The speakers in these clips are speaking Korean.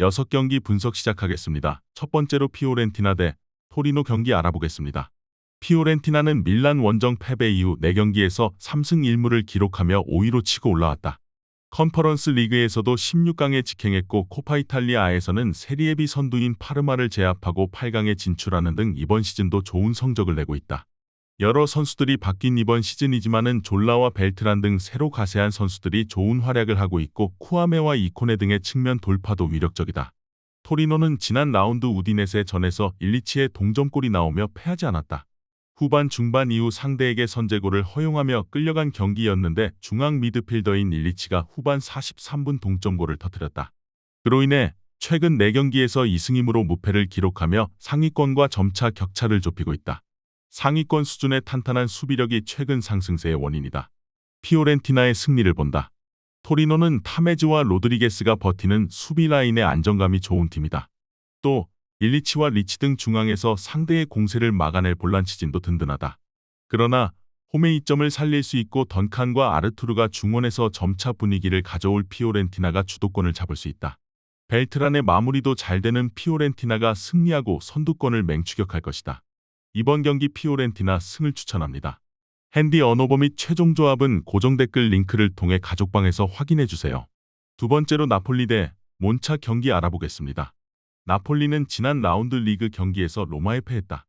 6경기 분석 시작하겠습니다. 첫 번째로 피오렌티나 대 토리노 경기 알아보겠습니다. 피오렌티나는 밀란 원정 패배 이후 4경기에서 3승 1무를 기록하며 5위로 치고 올라왔다. 컨퍼런스 리그에서도 16강에 직행했고 코파 이탈리아에서는 세리에비 선두인 파르마를 제압하고 8강에 진출하는 등 이번 시즌도 좋은 성적을 내고 있다. 여러 선수들이 바뀐 이번 시즌이지만은 졸라와 벨트란 등 새로 가세한 선수들이 좋은 활약을 하고 있고 쿠아메와 이코네 등의 측면 돌파도 위력적이다. 토리노는 지난 라운드 우디넷의 전에서 일리치의 동점골이 나오며 패하지 않았다. 후반 중반 이후 상대에게 선제골을 허용하며 끌려간 경기였는데 중앙 미드필더인 일리치가 후반 43분 동점골을 터뜨렸다. 그로 인해 최근 4경기에서 2승임으로 무패를 기록하며 상위권과 점차 격차를 좁히고 있다. 상위권 수준의 탄탄한 수비력이 최근 상승세의 원인이다. 피오렌티나의 승리를 본다. 토리노는 타메즈와 로드리게스가 버티는 수비 라인의 안정감이 좋은 팀이다. 또 일리치와 리치 등 중앙에서 상대의 공세를 막아낼 볼란치진도 든든하다. 그러나 홈의 이점을 살릴 수 있고 던칸과 아르투르가 중원에서 점차 분위기를 가져올 피오렌티나가 주도권을 잡을 수 있다. 벨트란의 마무리도 잘 되는 피오렌티나가 승리하고 선두권을 맹추격할 것이다. 이번 경기 피오렌티나 승을 추천합니다. 핸디 언어버 및 최종 조합은 고정 댓글 링크를 통해 가족방에서 확인해 주세요. 두 번째로 나폴리 대 몬차 경기 알아보겠습니다. 나폴리는 지난 라운드 리그 경기에서 로마에 패했다.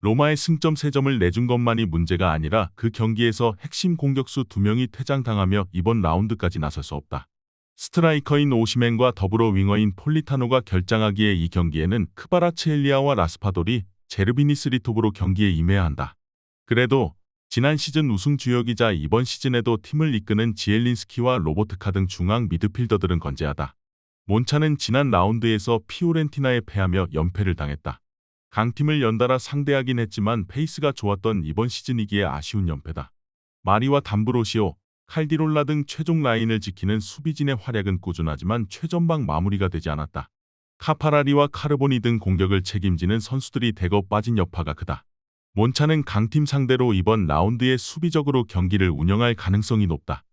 로마의 승점 3점을 내준 것만이 문제가 아니라 그 경기에서 핵심 공격수 2명이 퇴장당하며 이번 라운드까지 나설 수 없다. 스트라이커인 오시맨과 더불어 윙어인 폴리타노가 결장하기에 이 경기에는 크바라체엘리아와 라스파돌이 제르비니스 리톱으로 경기에 임해야 한다. 그래도 지난 시즌 우승 주역이자 이번 시즌에도 팀을 이끄는 지엘린스키와 로보트카 등 중앙 미드필더들은 건재하다. 몬차는 지난 라운드에서 피오렌티나에 패하며 연패를 당했다. 강팀을 연달아 상대하긴 했지만 페이스가 좋았던 이번 시즌이기에 아쉬운 연패다. 마리와 담브로시오, 칼디롤라 등 최종 라인을 지키는 수비진의 활약은 꾸준하지만 최전방 마무리가 되지 않았다. 카파라리와 카르보니 등 공격을 책임지는 선수들이 대거 빠진 여파가 크다. 몬차는 강팀 상대로 이번 라운드에 수비적으로 경기를 운영할 가능성이 높다.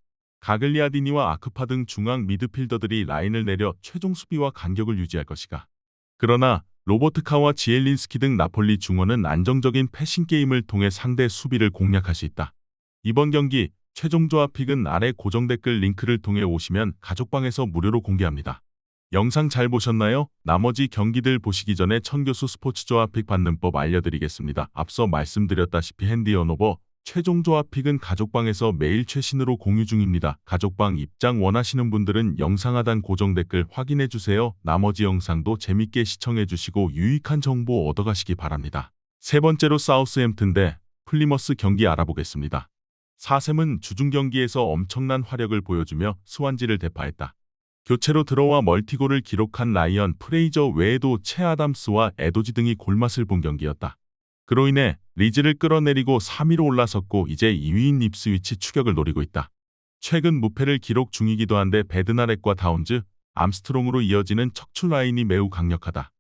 가글리아디니와 아크파 등 중앙 미드필더들이 라인을 내려 최종 수비와 간격을 유지할 것이가. 그러나 로버트카와 지엘린스키 등 나폴리 중원은 안정적인 패싱 게임을 통해 상대 수비를 공략할 수 있다. 이번 경기 최종 조합 픽은 아래 고정 댓글 링크를 통해 오시면 가족방에서 무료로 공개합니다. 영상 잘 보셨나요? 나머지 경기들 보시기 전에 천교수 스포츠 조합 픽 받는 법 알려드리겠습니다. 앞서 말씀드렸다시피 핸디 언오버 최종 조합 픽은 가족방에서 매일 최신으로 공유 중입니다. 가족방 입장 원하시는 분들은 영상 하단 고정 댓글 확인해 주세요. 나머지 영상도 재밌게 시청해 주시고 유익한 정보 얻어가시기 바랍니다. 세 번째로 사우스햄튼 대 플리머스 경기 알아보겠습니다. 사샘은 주중 경기에서 엄청난 화력을 보여주며 스완지를 대파했다. 교체로 들어와 멀티골을 기록한 라이언 프레이저 외에도 채 아담스와 에도지 등이 골맛을 본 경기였다. 그로 인해 리즈를 끌어내리고 3위로 올라섰고 이제 2위인 립스위치 추격을 노리고 있다. 최근 무패를 기록 중이기도 한데 베드나렛과 다운즈, 암스트롱으로 이어지는 척추 라인이 매우 강력하다.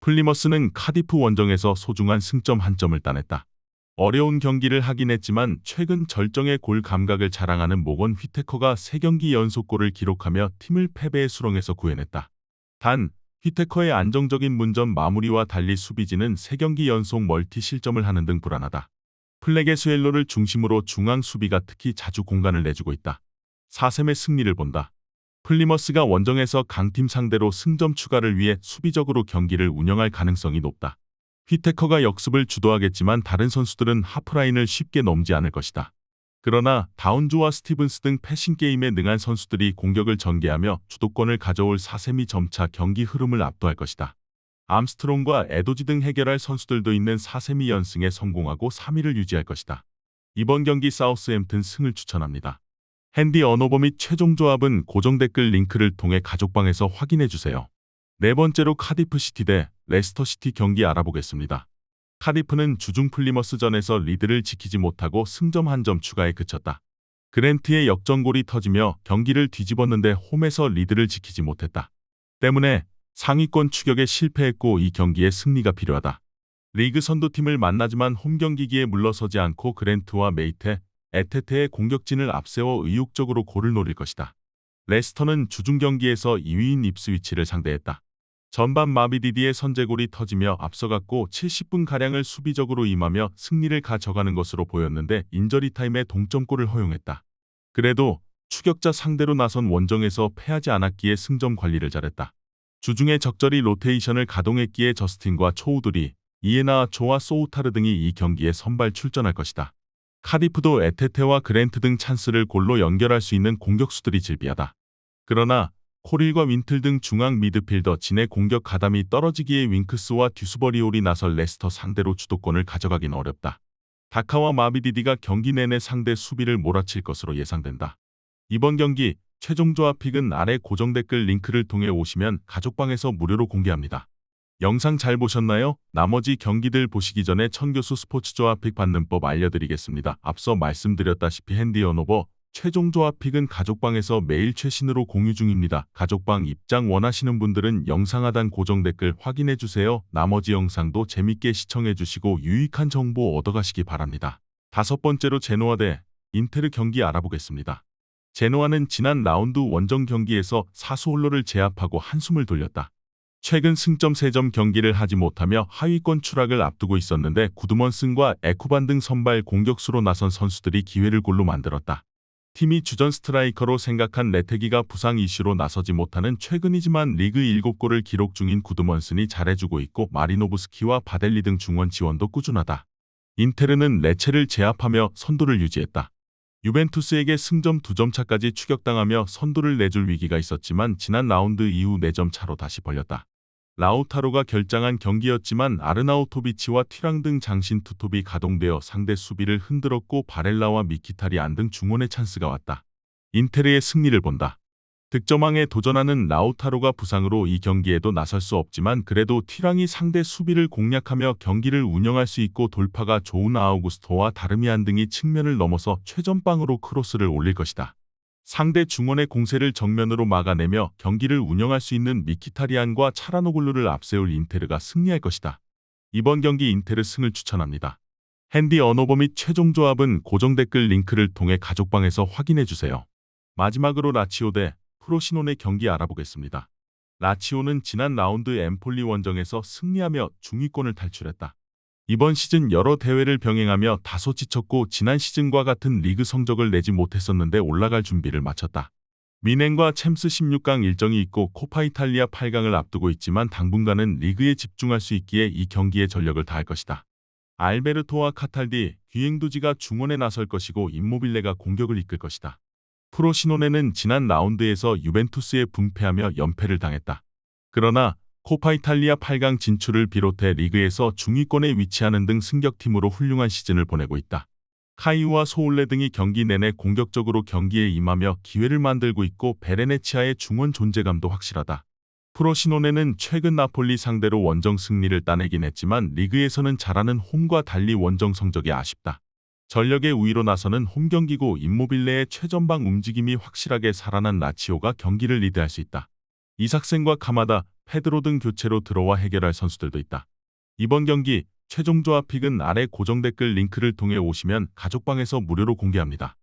플리머스는 카디프 원정에서 소중한 승점 한 점을 따냈다. 어려운 경기를 하긴 했지만 최근 절정의 골 감각을 자랑하는 모건 휘테커가 3경기 연속골을 기록하며 팀을 패배의 수렁에서 구해냈다. 단, 휘테커의 안정적인 문전 마무리와 달리 수비진은 3경기 연속 멀티 실점을 하는 등 불안하다. 플레게스웰로를 중심으로 중앙 수비가 특히 자주 공간을 내주고 있다. 4셈의 승리를 본다. 플리머스가 원정에서 강팀 상대로 승점 추가를 위해 수비적으로 경기를 운영할 가능성이 높다. 휘테커가 역습을 주도하겠지만 다른 선수들은 하프라인을 쉽게 넘지 않을 것이다. 그러나 다운주와 스티븐스 등 패싱 게임에 능한 선수들이 공격을 전개하며 주도권을 가져올 사셈이 점차 경기 흐름을 압도할 것이다. 암스트롱과 에도지 등 해결할 선수들도 있는 사셈이 연승에 성공하고 3위를 유지할 것이다. 이번 경기 사우스햄튼 승을 추천합니다. 핸디 언어버 및 최종 조합은 고정 댓글 링크를 통해 가족방에서 확인해 주세요. 네 번째로 카디프 시티 대 레스터 시티 경기 알아보겠습니다. 카디프는 주중 플리머스전에서 리드를 지키지 못하고 승점 한 점 추가에 그쳤다. 그랜트의 역전골이 터지며 경기를 뒤집었는데 홈에서 리드를 지키지 못했다. 때문에 상위권 추격에 실패했고 이 경기에 승리가 필요하다. 리그 선두팀을 만나지만 홈 경기기에 물러서지 않고 그랜트와 메이테, 에테테의 공격진을 앞세워 의욕적으로 골을 노릴 것이다. 레스터는 주중 경기에서 2위인 입스위치를 상대했다. 전반 마비디디의 선제골이 터지며 앞서갔고 70분가량을 수비적으로 임하며 승리를 가져가는 것으로 보였는데 인저리 타임에 동점골을 허용했다. 그래도 추격자 상대로 나선 원정에서 패하지 않았기에 승점 관리를 잘했다. 주중에 적절히 로테이션을 가동했기에 저스틴과 초우들이 이에나 조와 소우타르 등이 이 경기에 선발 출전할 것이다. 카디프도 에테테와 그랜트 등 찬스를 골로 연결할 수 있는 공격수들이 질비하다. 그러나 코릴과 윈틀 등 중앙 미드필더 진의 공격 가담이 떨어지기에 윙크스와 듀스버리올이 나설 레스터 상대로 주도권을 가져가긴 어렵다. 다카와 마비디디가 경기 내내 상대 수비를 몰아칠 것으로 예상된다. 이번 경기 최종 조합 픽은 아래 고정 댓글 링크를 통해 오시면 가족방에서 무료로 공개합니다. 영상 잘 보셨나요? 나머지 경기들 보시기 전에 천교수 스포츠 조합 픽 받는 법 알려드리겠습니다. 앞서 말씀드렸다시피 핸디 언오버 최종 조합 픽은 가족방에서 매일 최신으로 공유 중입니다. 가족방 입장 원하시는 분들은 영상 하단 고정 댓글 확인해 주세요. 나머지 영상도 재밌게 시청해 주시고 유익한 정보 얻어가시기 바랍니다. 다섯 번째로 제노아 대 인테르 경기 알아보겠습니다. 제노아는 지난 라운드 원정 경기에서 사수 홀로를 제압하고 한숨을 돌렸다. 최근 승점 3점 경기를 하지 못하며 하위권 추락을 앞두고 있었는데 구드먼슨과 에쿠반 등 선발 공격수로 나선 선수들이 기회를 골로 만들었다. 팀이 주전 스트라이커로 생각한 레테기가 부상 이슈로 나서지 못하는 최근이지만 리그 7골을 기록 중인 구드먼슨이 잘해주고 있고 마리노브스키와 바델리 등 중원 지원도 꾸준하다. 인테르는 레체를 제압하며 선두를 유지했다. 유벤투스에게 승점 2점 차까지 추격당하며 선두를 내줄 위기가 있었지만 지난 라운드 이후 4점 차로 다시 벌렸다. 라우타로가 결장한 경기였지만 아르나우토비치와 튀랑 등 장신 투톱이 가동되어 상대 수비를 흔들었고 바렐라와 미키타리안 등 중원의 찬스가 왔다. 인테르의 승리를 본다. 득점왕에 도전하는 라우타로가 부상으로 이 경기에도 나설 수 없지만 그래도 튀랑이 상대 수비를 공략하며 경기를 운영할 수 있고 돌파가 좋은 아우구스토와 다르미안 등이 측면을 넘어서 최전방으로 크로스를 올릴 것이다. 상대 중원의 공세를 정면으로 막아내며 경기를 운영할 수 있는 미키타리안과 차라노글루를 앞세울 인테르가 승리할 것이다. 이번 경기 인테르 승을 추천합니다. 핸디 언어버 및 최종 조합은 고정 댓글 링크를 통해 가족방에서 확인해 주세요. 마지막으로 라치오 대 프로시논의 경기 알아보겠습니다. 라치오는 지난 라운드 엠폴리 원정에서 승리하며 중위권을 탈출했다. 이번 시즌 여러 대회를 병행하며 다소 지쳤고 지난 시즌과 같은 리그 성적을 내지 못했었는데 올라갈 준비를 마쳤다. 미넨과 챔스 16강 일정이 있고 코파 이탈리아 8강을 앞두고 있지만 당분간은 리그에 집중할 수 있기에 이 경기에 전력을 다할 것이다. 알베르토와 카탈디, 귀행두지가 중원에 나설 것이고 임모빌레가 공격을 이끌 것이다. 프로시노네는 지난 라운드에서 유벤투스에 분패하며 연패를 당했다. 그러나 코파 이탈리아 8강 진출을 비롯해 리그에서 중위권에 위치하는 등 승격팀으로 훌륭한 시즌을 보내고 있다. 카이우와 소울레 등이 경기 내내 공격적으로 경기에 임하며 기회를 만들고 있고 베레네치아의 중원 존재감도 확실하다. 프로시노네는 최근 나폴리 상대로 원정 승리를 따내긴 했지만 리그에서는 잘하는 홈과 달리 원정 성적이 아쉽다. 전력의 우위로 나서는 홈 경기고 임모빌레의 최전방 움직임이 확실하게 살아난 라치오가 경기를 리드할 수 있다. 이삭센과 카마다, 페드로 등 교체로 들어와 해결할 선수들도 있다. 이번 경기 최종 조합 픽은 아래 고정 댓글 링크를 통해 오시면 가족방에서 무료로 공개합니다.